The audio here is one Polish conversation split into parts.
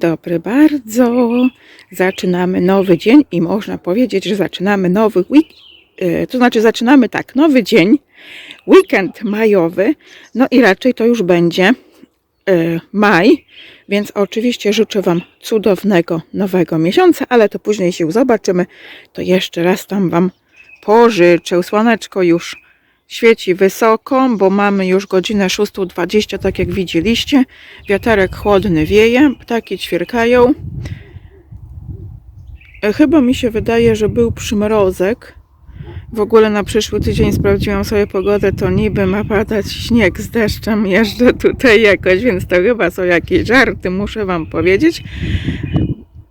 dobry bardzo. Zaczynamy nowy dzień i można powiedzieć, że zaczynamy nowy week. e, To znaczy zaczynamy tak, nowy dzień, weekend majowy, no i raczej to już będzie e, maj, więc oczywiście życzę Wam cudownego nowego miesiąca, ale to później się zobaczymy. To jeszcze raz tam Wam pożyczę. Słoneczko już świeci wysoko, bo mamy już godzinę 6.20, tak jak widzieliście. Wiaterek chłodny wieje, ptaki ćwierkają. E, Chyba mi się wydaje, że był przymrozek. W ogóle na przyszły tydzień sprawdziłam sobie pogodę, to niby ma padać śnieg z deszczem jeszcze tutaj jakoś, więc to chyba są jakieś żarty, muszę Wam powiedzieć.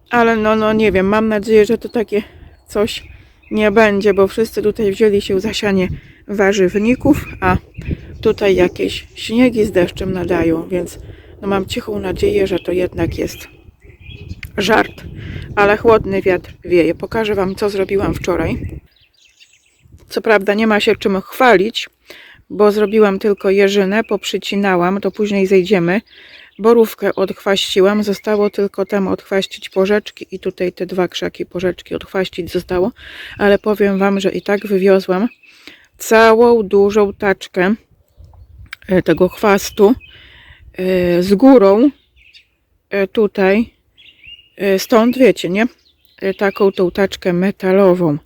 Ale no, no nie wiem, mam nadzieję, że to takie coś nie będzie, bo wszyscy tutaj wzięli się za sianie warzywników, a tutaj jakieś śniegi z deszczem nadają, więc no mam cichą nadzieję, że to jednak jest żart, ale chłodny wiatr wieje. Pokażę Wam, co zrobiłam wczoraj. Co prawda nie ma się czym chwalić, bo zrobiłam tylko jeżynę, poprzycinałam, to później zejdziemy. Borówkę odchwaściłam, zostało tylko tam odchwaścić porzeczki i tutaj te dwa krzaki porzeczki odchwaścić zostało, ale powiem Wam, że i tak wywiozłam całą dużą taczkę e, tego chwastu e, z górą e, tutaj stąd wiecie, nie? Taką tą taczkę metalową.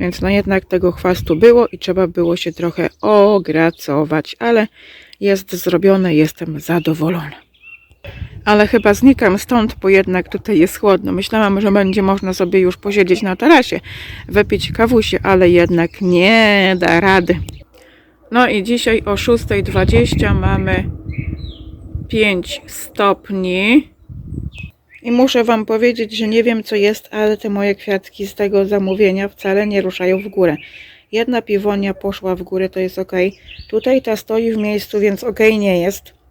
Więc no jednak tego chwastu było i trzeba było się trochę ogracować, ale jest zrobione, jestem zadowolona. Ale chyba znikam stąd, bo jednak tutaj jest chłodno. Myślałam, że będzie można sobie już posiedzieć na tarasie, wypić kawusie, ale jednak nie da rady. No i dzisiaj o 6.20 mamy 5 stopni. I muszę Wam powiedzieć, że nie wiem co jest, ale te moje kwiatki z tego zamówienia wcale nie ruszają w górę. Jedna piwonia poszła w górę, to jest ok. Tutaj ta stoi w miejscu, więc ok nie jest.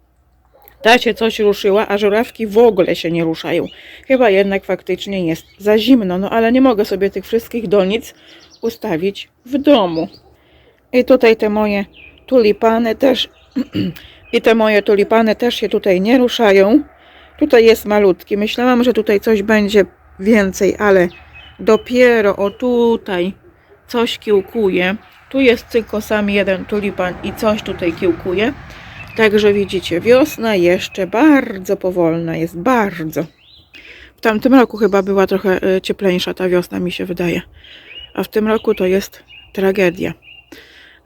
Ta się coś ruszyła, a żurawki w ogóle się nie ruszają. Chyba jednak faktycznie jest za zimno, no ale nie mogę sobie tych wszystkich donic ustawić w domu. I tutaj te moje tulipany też i te moje tulipany też się tutaj nie ruszają. Tutaj jest malutki. Myślałam, że tutaj coś będzie więcej, ale dopiero o tutaj coś kiełkuje. Tu jest tylko sam jeden tulipan i coś tutaj kiełkuje. Także widzicie, wiosna jeszcze bardzo powolna jest, bardzo. W tamtym roku chyba była trochę e, cieplejsza ta wiosna, mi się wydaje. A w tym roku to jest tragedia.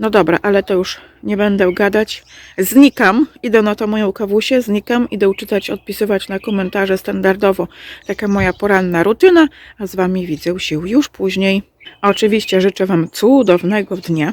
No dobra, ale to już nie będę gadać. Znikam, idę na to moją kawusię, znikam, idę czytać, odpisywać na komentarze standardowo. Taka moja poranna rutyna, a z Wami widzę się już później. Oczywiście życzę Wam cudownego dnia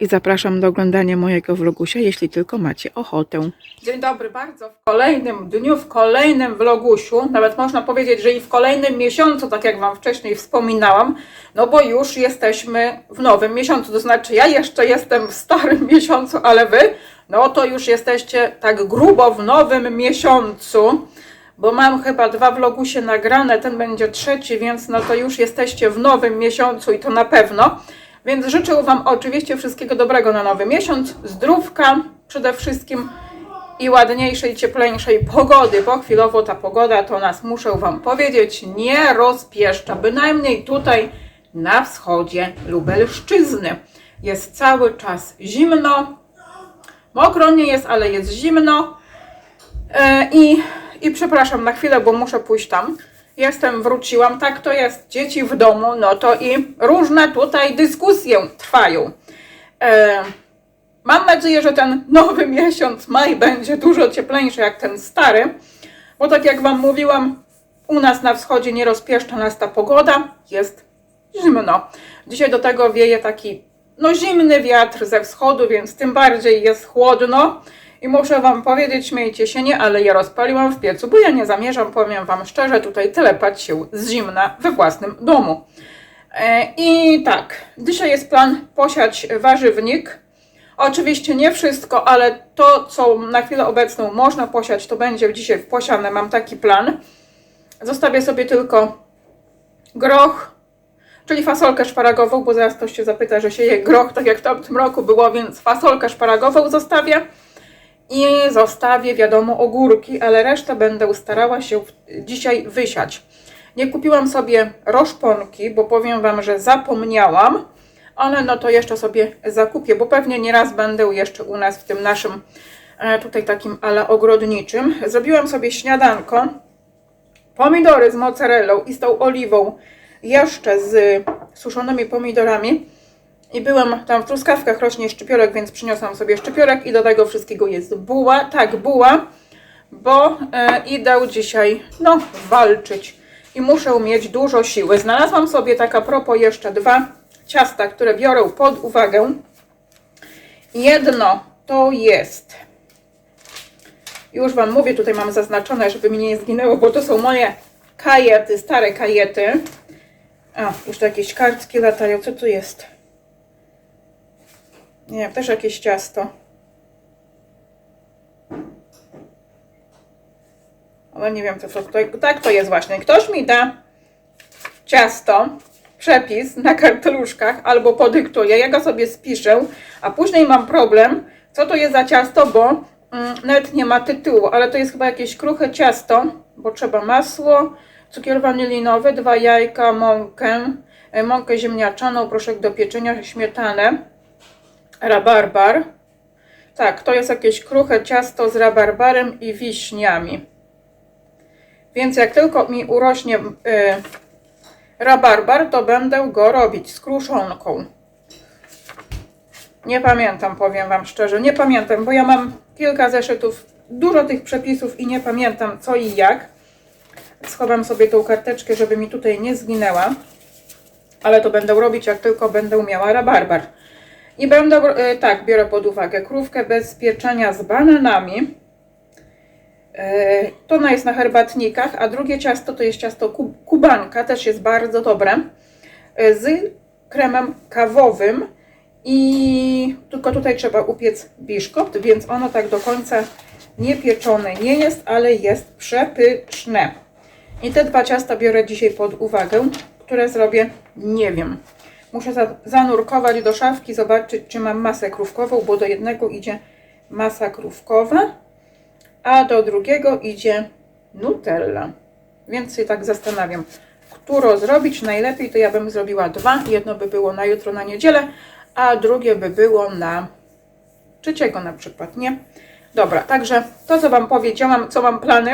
i zapraszam do oglądania mojego vlogusia, jeśli tylko macie ochotę. Dzień dobry bardzo. W kolejnym dniu, w kolejnym vlogusiu, nawet można powiedzieć, że i w kolejnym miesiącu, tak jak Wam wcześniej wspominałam, no bo już jesteśmy w nowym miesiącu, to znaczy ja jeszcze jestem w starym miesiącu, ale Wy, no to już jesteście tak grubo w nowym miesiącu bo mam chyba dwa vlogusie nagrane, ten będzie trzeci, więc no to już jesteście w nowym miesiącu i to na pewno. Więc życzę Wam oczywiście wszystkiego dobrego na nowy miesiąc, zdrówka przede wszystkim i ładniejszej, cieplejszej pogody, bo chwilowo ta pogoda to nas, muszę Wam powiedzieć, nie rozpieszcza, bynajmniej tutaj na wschodzie Lubelszczyzny. Jest cały czas zimno, mokro nie jest, ale jest zimno. E, I, I przepraszam na chwilę, bo muszę pójść tam. Jestem, wróciłam, tak to jest, dzieci w domu, no to i różne tutaj dyskusje trwają. E, mam nadzieję, że ten nowy miesiąc, maj, będzie dużo cieplejszy jak ten stary, bo tak jak Wam mówiłam, u nas na wschodzie nie rozpieszcza nas ta pogoda, jest zimno. Dzisiaj do tego wieje taki no zimny wiatr ze wschodu, więc tym bardziej jest chłodno. I muszę Wam powiedzieć, śmiejcie się nie, ale ja rozpaliłam w piecu, bo ja nie zamierzam, powiem Wam szczerze, tutaj telepać się z zimna we własnym domu. E, I tak, dzisiaj jest plan posiać warzywnik. Oczywiście nie wszystko, ale to, co na chwilę obecną można posiać, to będzie dzisiaj posiane. Mam taki plan. Zostawię sobie tylko groch, czyli fasolkę szparagową, bo zaraz ktoś się zapyta, że się je groch, tak jak w tamtym roku było, więc fasolkę szparagową zostawię. I zostawię, wiadomo, ogórki, ale resztę będę starała się dzisiaj wysiać. Nie kupiłam sobie roszponki, bo powiem Wam, że zapomniałam, ale no to jeszcze sobie zakupię, bo pewnie nieraz będę jeszcze u nas w tym naszym e, tutaj takim ale ogrodniczym. Zrobiłam sobie śniadanko, pomidory z mozzarellą i z tą oliwą, jeszcze z suszonymi pomidorami. I byłem tam w truskawkach rośnie szczypiorek, więc przyniosłam sobie szczypiorek i do tego wszystkiego jest buła. Tak, buła, bo e, idę dzisiaj, no, walczyć i muszę mieć dużo siły. Znalazłam sobie tak a propos jeszcze dwa ciasta, które biorę pod uwagę. Jedno to jest, już Wam mówię, tutaj mam zaznaczone, żeby mi nie zginęło, bo to są moje kajety, stare kajety. A, już jakieś kartki latają, co tu jest? Nie wiem, też jakieś ciasto. Ale nie wiem, co to, to tak to jest właśnie. Ktoś mi da ciasto, przepis na karteluszkach albo podyktuje, ja go sobie spiszę, a później mam problem, co to jest za ciasto, bo mm, nawet nie ma tytułu, ale to jest chyba jakieś kruche ciasto, bo trzeba masło, cukier wanilinowy, dwa jajka, mąkę, e, mąkę ziemniaczaną, proszek do pieczenia, śmietanę, rabarbar. Tak, to jest jakieś kruche ciasto z rabarbarem i wiśniami. Więc jak tylko mi urośnie y, rabarbar, to będę go robić z kruszonką. Nie pamiętam, powiem Wam szczerze, nie pamiętam, bo ja mam kilka zeszytów, dużo tych przepisów i nie pamiętam co i jak. Schowam sobie tą karteczkę, żeby mi tutaj nie zginęła. Ale to będę robić, jak tylko będę miała rabarbar. I będę, e, tak, biorę pod uwagę krówkę bez pieczenia z bananami. E, To ona jest na herbatnikach, a drugie ciasto to jest ciasto ku- kubanka, też jest bardzo dobre, e, z kremem kawowym i tylko tutaj trzeba upiec biszkopt, więc ono tak do końca nie pieczone nie jest, ale jest przepyszne. I te dwa ciasta biorę dzisiaj pod uwagę, które zrobię, nie wiem. Muszę za- zanurkować do szafki, zobaczyć, czy mam masę krówkową, bo do jednego idzie masa krówkowa, a do drugiego idzie Nutella. Więc się tak zastanawiam, którą zrobić. Najlepiej to ja bym zrobiła dwa. Jedno by było na jutro, na niedzielę, a drugie by było na trzeciego na przykład, nie? Dobra, także to, co Wam powiedziałam, co mam plany.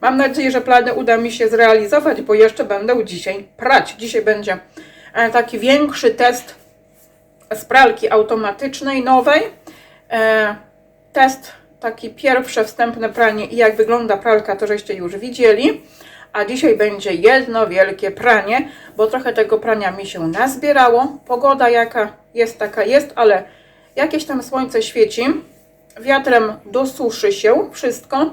Mam nadzieję, że plany uda mi się zrealizować, bo jeszcze będę dzisiaj prać. Dzisiaj będzie taki większy test z pralki automatycznej nowej. E, test taki pierwsze wstępne pranie i jak wygląda pralka, to żeście już widzieli. A dzisiaj będzie jedno wielkie pranie, bo trochę tego prania mi się nazbierało. Pogoda jaka jest, taka jest, ale jakieś tam słońce świeci. Wiatrem dosuszy się wszystko,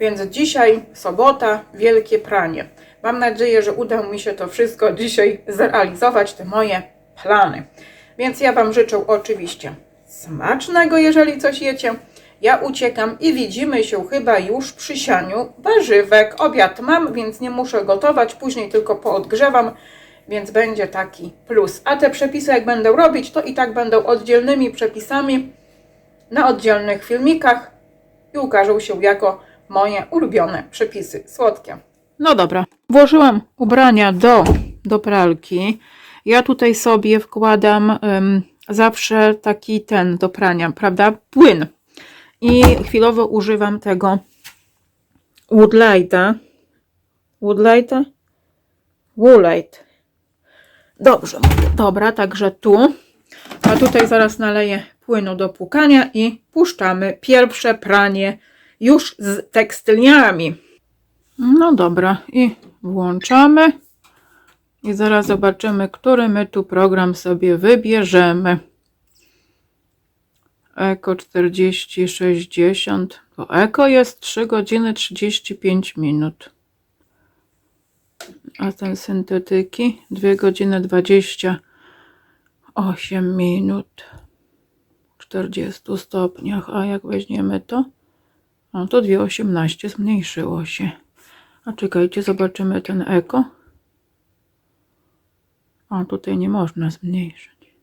więc dzisiaj sobota, wielkie pranie. Mam nadzieję, że uda mi się to wszystko dzisiaj zrealizować, te moje plany. Więc ja Wam życzę oczywiście smacznego, jeżeli coś jecie. Ja uciekam i widzimy się chyba już przy sianiu warzywek. Obiad mam, więc nie muszę gotować, później tylko poodgrzewam, więc będzie taki plus. A te przepisy jak będę robić, to i tak będą oddzielnymi przepisami na oddzielnych filmikach i ukażą się jako moje ulubione przepisy słodkie. No dobra, włożyłam ubrania do, do pralki. Ja tutaj sobie wkładam em, zawsze taki ten do prania, prawda? Płyn. I chwilowo używam tego Woodlighta. Woodlighta? Woolite. Dobrze, dobra, także tu. A tutaj zaraz naleję płynu do płukania i puszczamy pierwsze pranie już z tekstyliami. No dobra, i włączamy. I zaraz zobaczymy, który my tu program sobie wybierzemy. Eko 4060. To Eko jest 3 godziny 35 minut. A ten syntetyki 2 godziny 28 minut. W 40 stopniach. A jak weźmiemy to? No to 2,18 zmniejszyło się. A czekajcie, zobaczymy ten eko. O, tutaj nie można zmniejszyć.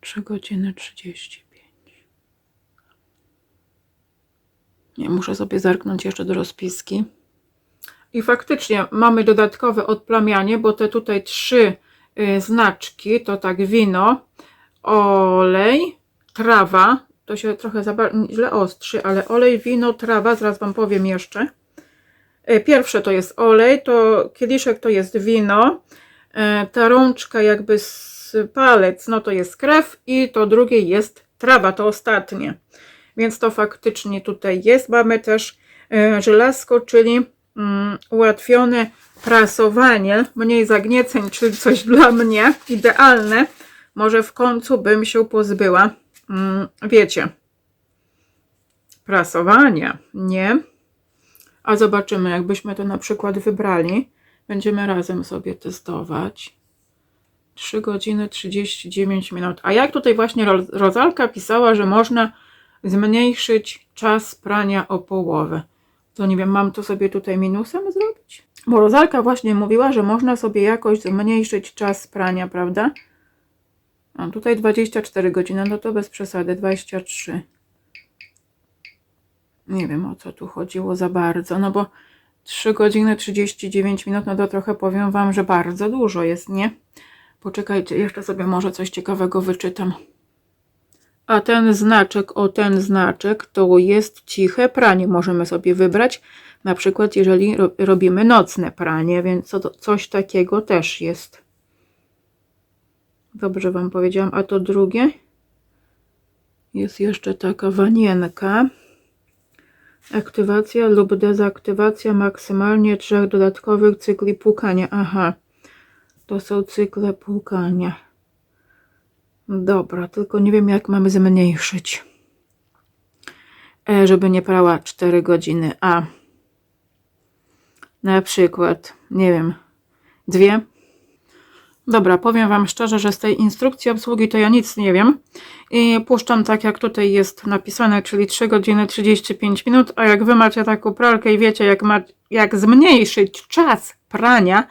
3 godziny 35. Nie, muszę sobie zerknąć jeszcze do rozpiski. I faktycznie mamy dodatkowe odplamianie, bo te tutaj trzy y, znaczki to tak wino, olej, trawa. To się trochę źle ostrzy, ale olej, wino, trawa, zaraz Wam powiem jeszcze. Y, Pierwsze to jest olej, to kieliszek to jest wino, y, ta rączka jakby z palec, no to jest krew i to drugie jest trawa, to ostatnie. Więc to faktycznie tutaj jest. Mamy też y, żelazko, czyli mm, ułatwione prasowanie, mniej zagnieceń, czyli coś dla mnie idealne. Może w końcu bym się pozbyła, mm, wiecie, prasowania, nie? A zobaczymy, jakbyśmy to na przykład wybrali. Będziemy razem sobie testować. 3 godziny 39 minut. A jak tutaj właśnie Ro- Rozalka pisała, że można zmniejszyć czas prania o połowę. To nie wiem, mam to sobie tutaj minusem zrobić? Bo Rozalka właśnie mówiła, że można sobie jakoś zmniejszyć czas prania, prawda? A tutaj 24 godziny, no to bez przesady, 23. Nie wiem o co tu chodziło za bardzo, no bo 3 godziny 39 minut, no to trochę powiem Wam, że bardzo dużo jest, nie? Poczekajcie, jeszcze sobie może coś ciekawego wyczytam. A ten znaczek, o ten znaczek, to jest ciche pranie. Możemy sobie wybrać, na przykład jeżeli ro robimy nocne pranie, więc coś takiego też jest. Dobrze Wam powiedziałam. A to drugie? Jest jeszcze taka wanienka. Aktywacja lub dezaktywacja maksymalnie trzech dodatkowych cykli płukania. Aha, to są cykle płukania. Dobra, tylko nie wiem jak mamy zmniejszyć. E, żeby nie prała 4 godziny. A na przykład, nie wiem, dwie. Dobra, powiem Wam szczerze, że z tej instrukcji obsługi to ja nic nie wiem. I puszczam tak jak tutaj jest napisane, czyli 3 godziny 35 minut. A jak Wy macie taką pralkę i wiecie jak, ma, jak zmniejszyć czas prania,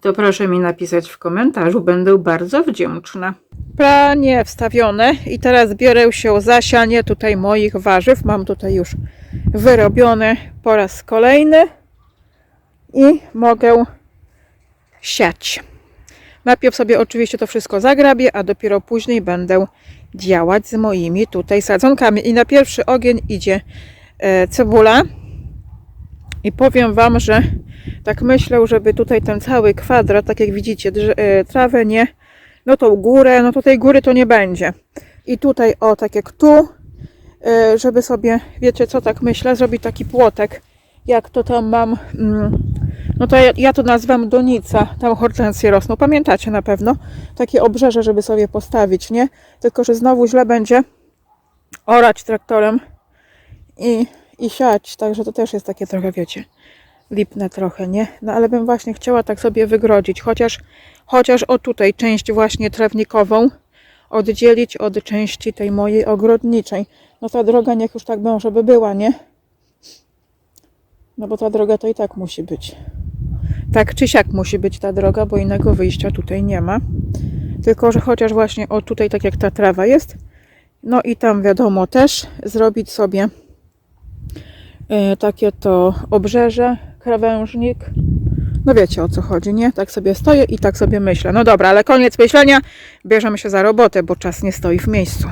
to proszę mi napisać w komentarzu. Będę bardzo wdzięczna. Pranie wstawione i teraz biorę się za sianie tutaj moich warzyw. Mam tutaj już wyrobione po raz kolejny i mogę siać. Najpierw sobie oczywiście to wszystko zagrabię, a dopiero później będę działać z moimi tutaj sadzonkami. I na pierwszy ogień idzie e, cebula. I powiem Wam, że tak myślę, żeby tutaj ten cały kwadrat, tak jak widzicie, e, trawę nie, no tą górę, no tutaj góry to nie będzie. I tutaj, o, tak jak tu, e, żeby sobie, wiecie co, tak myślę, zrobić taki płotek, jak to tam mam, mm, no to ja, ja to nazywam donica, tam hortensje rosną, pamiętacie na pewno, takie obrzeże, żeby sobie postawić, nie? Tylko, że znowu źle będzie orać traktorem i, i siać, także to też jest takie trochę, wiecie, lipne trochę, nie? No ale bym właśnie chciała tak sobie wygrodzić, chociaż, chociaż o tutaj część właśnie trawnikową oddzielić od części tej mojej ogrodniczej. No ta droga niech już tak może by była, nie? No bo ta droga to i tak musi być. Tak czy siak musi być ta droga, bo innego wyjścia tutaj nie ma. Tylko, że chociaż właśnie o tutaj tak jak ta trawa jest, no i tam wiadomo też zrobić sobie e, takie to obrzeże, krawężnik. No wiecie o co chodzi, nie? Tak sobie stoję i tak sobie myślę. No dobra, ale koniec myślenia. Bierzemy się za robotę, bo czas nie stoi w miejscu.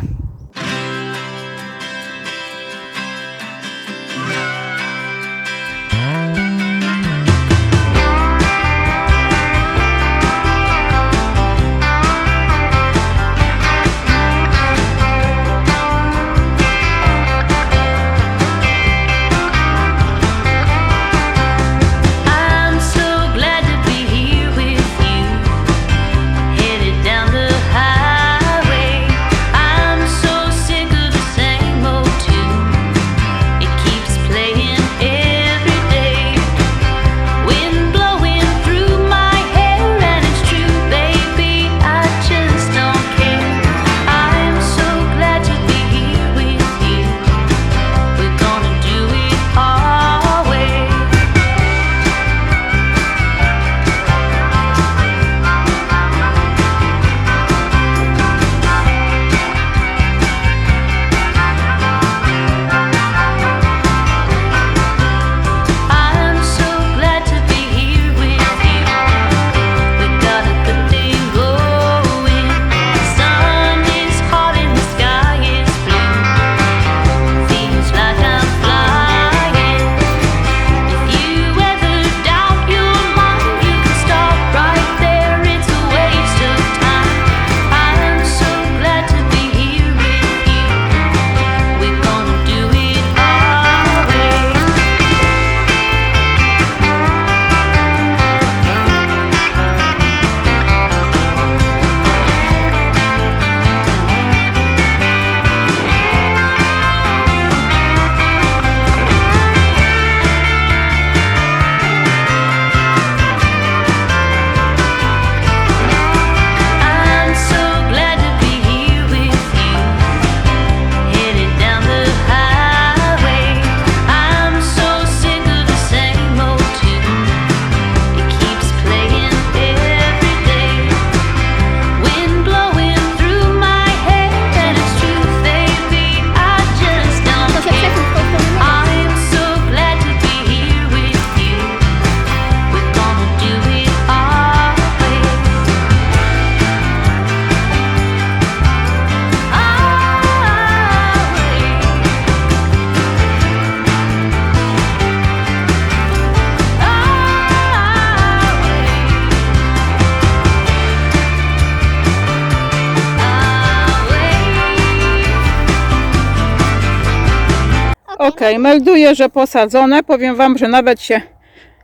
Melduję, że posadzone. Powiem Wam, że nawet się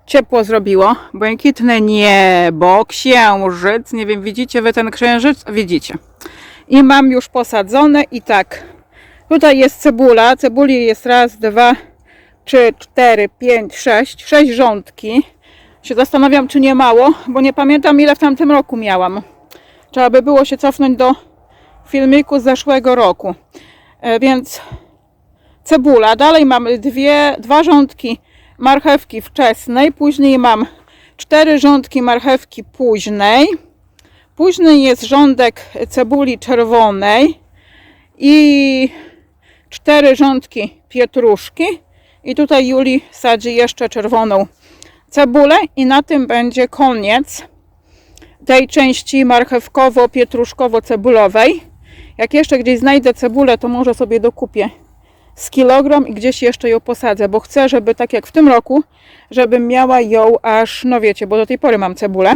ciepło zrobiło. Błękitne niebo, księżyc. Nie wiem, widzicie Wy ten księżyc? Widzicie. I mam już posadzone i tak. Tutaj jest cebula. Cebuli jest raz, dwa, trzy, cztery, pięć, sześć. Sześć rządki. Się zastanawiam, czy nie mało, bo nie pamiętam ile w tamtym roku miałam. Trzeba by było się cofnąć do filmiku z zeszłego roku. E, więc cebula. Dalej mamy dwie, dwa rządki marchewki wczesnej. Później mam cztery rządki marchewki późnej. Później jest rządek cebuli czerwonej i cztery rządki pietruszki. I tutaj Juli sadzi jeszcze czerwoną cebulę i na tym będzie koniec tej części marchewkowo-pietruszkowo-cebulowej. Jak jeszcze gdzieś znajdę cebulę, to może sobie dokupię z kilogram i gdzieś jeszcze ją posadzę, bo chcę, żeby tak jak w tym roku, żebym miała ją aż, no wiecie, bo do tej pory mam cebulę,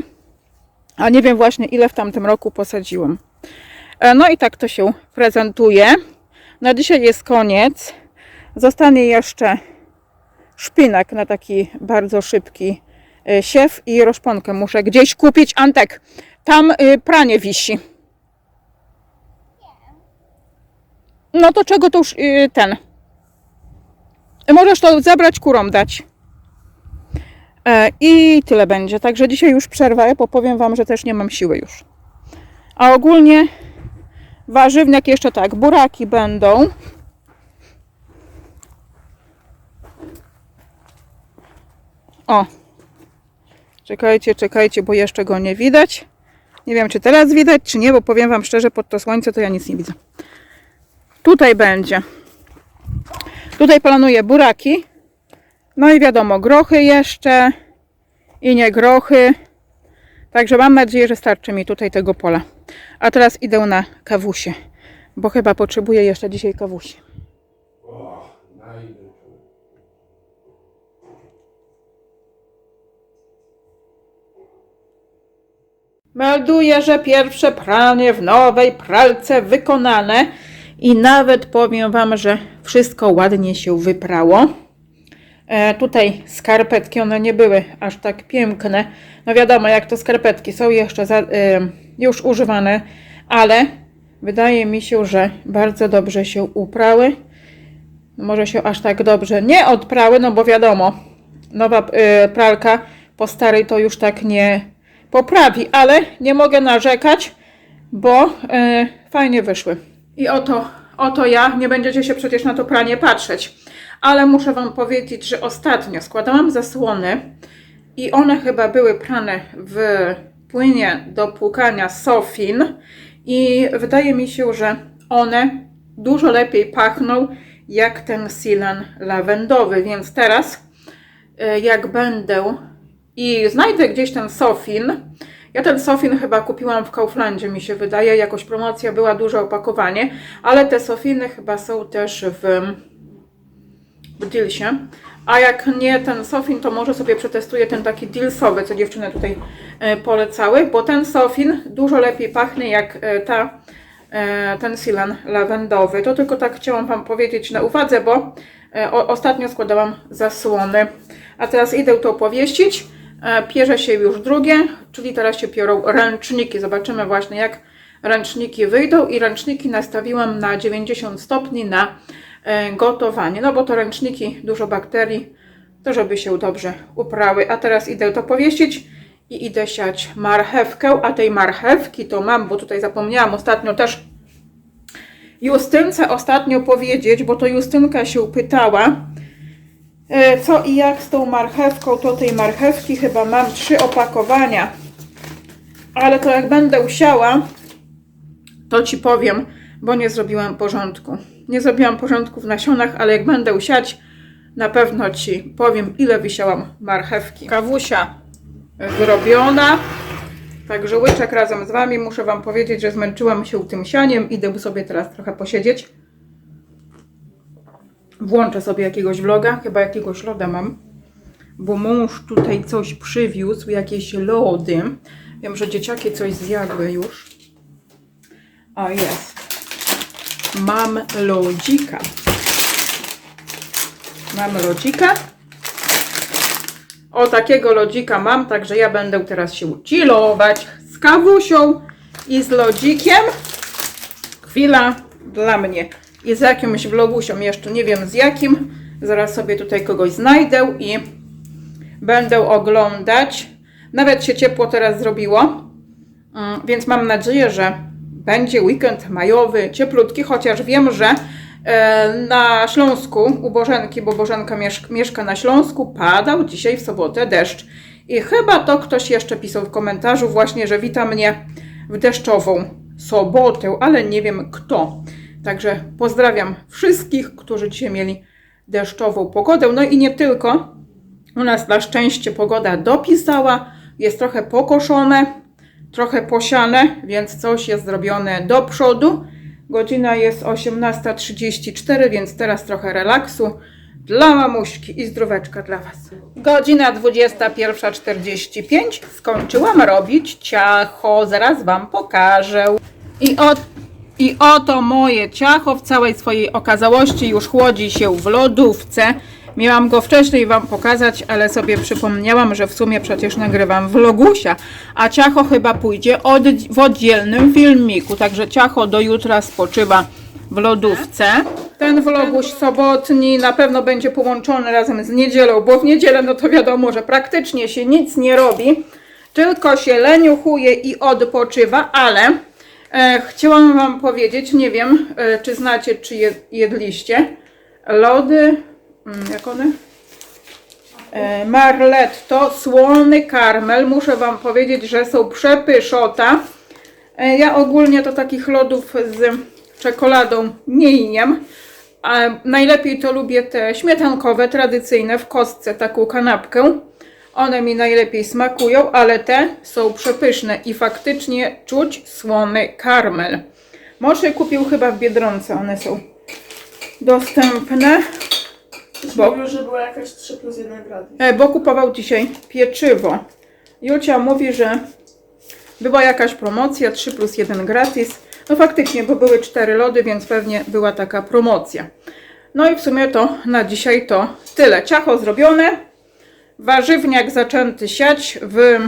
a nie wiem właśnie ile w tamtym roku posadziłam. E, No i tak to się prezentuje. Na dzisiaj jest koniec. Zostanie jeszcze szpinak na taki bardzo szybki e, siew i roszponkę muszę gdzieś kupić. Antek, tam y, pranie wisi. No to czego to już y, ten? Możesz to zebrać kurom dać. E, I tyle będzie. Także dzisiaj już przerwę, bo powiem Wam, że też nie mam siły już. A ogólnie warzywniak jeszcze tak, buraki będą. O. Czekajcie, czekajcie, bo jeszcze go nie widać. Nie wiem, czy teraz widać, czy nie, bo powiem Wam szczerze, pod to słońce to ja nic nie widzę. Tutaj będzie. Tutaj planuję buraki. No i wiadomo, grochy jeszcze i nie grochy. Także mam nadzieję, że starczy mi tutaj tego pola. A teraz idę na kawusie, bo chyba potrzebuję jeszcze dzisiaj kawusi. Melduję, że pierwsze pranie w nowej pralce wykonane i nawet powiem Wam, że wszystko ładnie się wyprało. E, tutaj skarpetki, one nie były aż tak piękne. No wiadomo, jak to skarpetki są jeszcze za, e, już używane, ale wydaje mi się, że bardzo dobrze się uprały. Może się aż tak dobrze nie odprały, no bo wiadomo, nowa e, pralka po starej to już tak nie poprawi, ale nie mogę narzekać, bo e, fajnie wyszły. I oto, oto ja, nie będziecie się przecież na to pranie patrzeć, ale muszę Wam powiedzieć, że ostatnio składałam zasłony i one chyba były prane w płynie do płukania Sofin i wydaje mi się, że one dużo lepiej pachną jak ten silan lawendowy, więc teraz e, jak będę i znajdę gdzieś ten Sofin. Ja ten Sofin chyba kupiłam w Kauflandzie, mi się wydaje. Jakoś promocja była, duże opakowanie, ale te Sofiny chyba są też w, w Dilsie. A jak nie ten Sofin, to może sobie przetestuję ten taki Dilsowy, co dziewczyny tutaj e, polecały, bo ten Sofin dużo lepiej pachnie jak e, ta, e, ten silan lawendowy. To tylko tak chciałam Wam powiedzieć na uwadze, bo ostatnio składałam zasłony. A teraz idę to powieścić. E, Pierze się już drugie, czyli teraz się piorą ręczniki. Zobaczymy właśnie jak ręczniki wyjdą i ręczniki nastawiłam na 90 stopni na e, gotowanie, no bo to ręczniki, dużo bakterii, to żeby się dobrze uprały. A teraz idę to powieścić i idę siać marchewkę, a tej marchewki to mam, bo tutaj zapomniałam ostatnio też Justynce ostatnio powiedzieć, bo to Justynka się pytała, Co i jak z tą marchewką, to tej marchewki chyba mam trzy opakowania. Ale to jak będę usiała, to Ci powiem, bo nie zrobiłam porządku. Nie zrobiłam porządku w nasionach, ale jak będę usiać, na pewno Ci powiem, ile wysiałam marchewki. Kawusia zrobiona. Także łyczek razem z Wami. Muszę Wam powiedzieć, że zmęczyłam się tym sianiem. Idę sobie teraz trochę posiedzieć. Włączę sobie jakiegoś vloga, chyba jakiegoś loda mam, bo mąż tutaj coś przywiózł, jakieś lody. Wiem, że dzieciaki coś zjadły już. A jest. Mam lodzika. Mam lodzika. O takiego lodzika mam, także ja będę teraz się chillować z kawusią i z lodzikiem. Chwila dla mnie. I z jakimś vlogusią, jeszcze nie wiem z jakim. Zaraz sobie tutaj kogoś znajdę i będę oglądać. Nawet się ciepło teraz zrobiło, Mm, więc mam nadzieję, że będzie weekend majowy, cieplutki, chociaż wiem, że e, na Śląsku u Bożenki, bo Bożenka miesz mieszka na Śląsku, padał dzisiaj w sobotę deszcz. I chyba to ktoś jeszcze pisał w komentarzu właśnie, że wita mnie w deszczową sobotę, ale nie wiem kto. Także pozdrawiam wszystkich, którzy dzisiaj mieli deszczową pogodę. No i nie tylko. U nas na szczęście pogoda dopisała, jest trochę pokoszone, trochę posiane, więc coś jest zrobione do przodu. Godzina jest 18.34, więc teraz trochę relaksu dla mamuśki i zdróweczka dla Was. Godzina 21.45. Skończyłam robić ciacho, zaraz Wam pokażę. I, o, I oto moje ciacho w całej swojej okazałości już chłodzi się w lodówce. Miałam go wcześniej Wam pokazać, ale sobie przypomniałam, że w sumie przecież nagrywam vlogusia, a ciacho chyba pójdzie od, w oddzielnym filmiku, także ciacho do jutra spoczywa w lodówce. Ten vloguś sobotni na pewno będzie połączony razem z niedzielą, bo w niedzielę no to wiadomo, że praktycznie się nic nie robi, tylko się leniuchuje i odpoczywa, ale chciałam Wam powiedzieć, nie wiem e, czy znacie, czy je, jedliście, lody, mm, jak one? E, Marletto, słony karmel. Muszę Wam powiedzieć, że są przepyszota. E, Ja ogólnie to takich lodów z czekoladą nie jem. A najlepiej to lubię te śmietankowe, tradycyjne, w kostce, taką kanapkę. One mi najlepiej smakują, ale te są przepyszne i faktycznie czuć słony karmel. Może kupił chyba w Biedronce, one są dostępne. Bo- Mówił, że była jakaś 3 plus 1 gratis. E, bo kupował dzisiaj pieczywo. Jucia mówi, że była jakaś promocja 3 plus 1 gratis. No faktycznie, bo były cztery lody, więc pewnie była taka promocja. No i w sumie to na dzisiaj to tyle. Ciacho zrobione. Warzywniak zaczęty siać w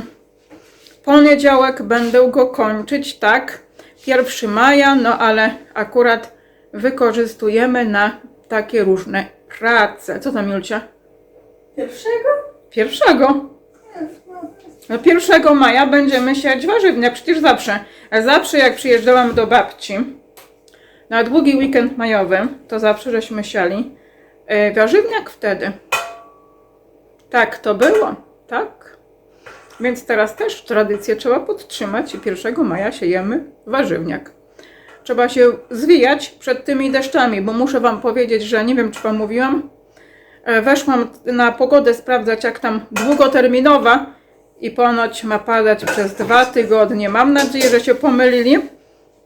poniedziałek. Będę go kończyć, tak. 1 maja, no ale akurat wykorzystujemy na takie różne prace. Co tam, Julcia? Pierwszego? Pierwszego. No 1 maja będziemy siać warzywniak, przecież zawsze. A zawsze jak przyjeżdżałam do babci na długi weekend majowy, to zawsze żeśmy siali e, warzywniak wtedy. Tak to było, tak? Więc teraz też tradycję trzeba podtrzymać i 1 maja siejemy warzywniak. Trzeba się zwijać przed tymi deszczami, bo muszę Wam powiedzieć, że nie wiem, czy Wam mówiłam, E, Weszłam na pogodę sprawdzać, jak tam długoterminowa i ponoć ma padać przez dwa tygodnie. Mam nadzieję, że się pomylili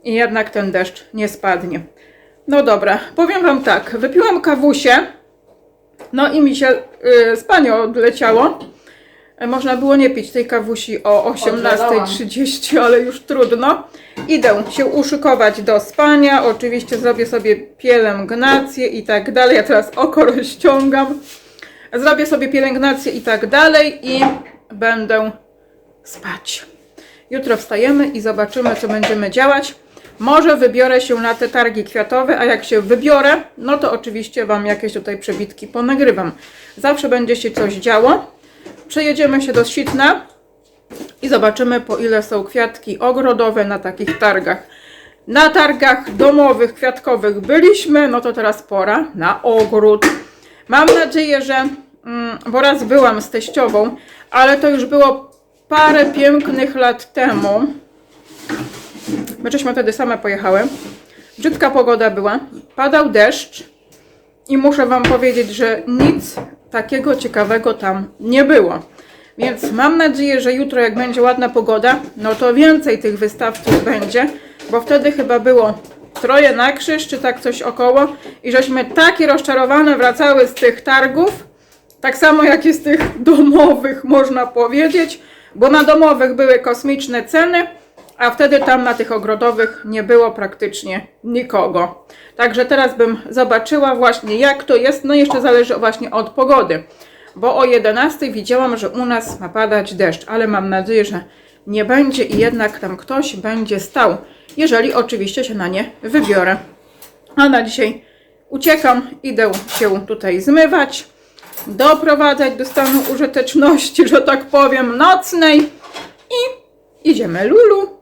i jednak ten deszcz nie spadnie. No dobra, powiem Wam tak. Wypiłam kawusie, no i mi się y, spanie odleciało. E, Można było nie pić tej kawusi o 18.30, ale już trudno. Idę się uszykować do spania. Oczywiście zrobię sobie pielęgnację i tak dalej. Ja teraz oko rozciągam. Zrobię sobie pielęgnację i tak dalej i będę spać. Jutro wstajemy i zobaczymy, co będziemy działać. Może wybiorę się na te targi kwiatowe, a jak się wybiorę, no to oczywiście Wam jakieś tutaj przebitki ponagrywam. Zawsze będzie się coś działo. Przejedziemy się do Sitna i zobaczymy, po ile są kwiatki ogrodowe na takich targach. Na targach domowych, kwiatkowych byliśmy, no to teraz pora na ogród. Mam nadzieję, że, mm, bo raz byłam z teściową, ale to już było parę pięknych lat temu. My żeśmy wtedy same pojechały. Brzydka pogoda była, padał deszcz i muszę Wam powiedzieć, że nic takiego ciekawego tam nie było. Więc mam nadzieję, że jutro, jak będzie ładna pogoda, no to więcej tych wystawców będzie, bo wtedy chyba było troje na krzyż, czy tak coś około, i żeśmy takie rozczarowane wracały z tych targów, tak samo jak i z tych domowych, można powiedzieć, bo na domowych były kosmiczne ceny, a wtedy tam na tych ogrodowych nie było praktycznie nikogo. Także teraz bym zobaczyła właśnie jak to jest, no jeszcze zależy właśnie od pogody, bo o 11 widziałam, że u nas ma padać deszcz, ale mam nadzieję, że nie będzie i jednak tam ktoś będzie stał, jeżeli oczywiście się na nie wybiorę. A na dzisiaj uciekam, idę się tutaj zmywać, doprowadzać do stanu użyteczności, że tak powiem, nocnej i idziemy Lulu.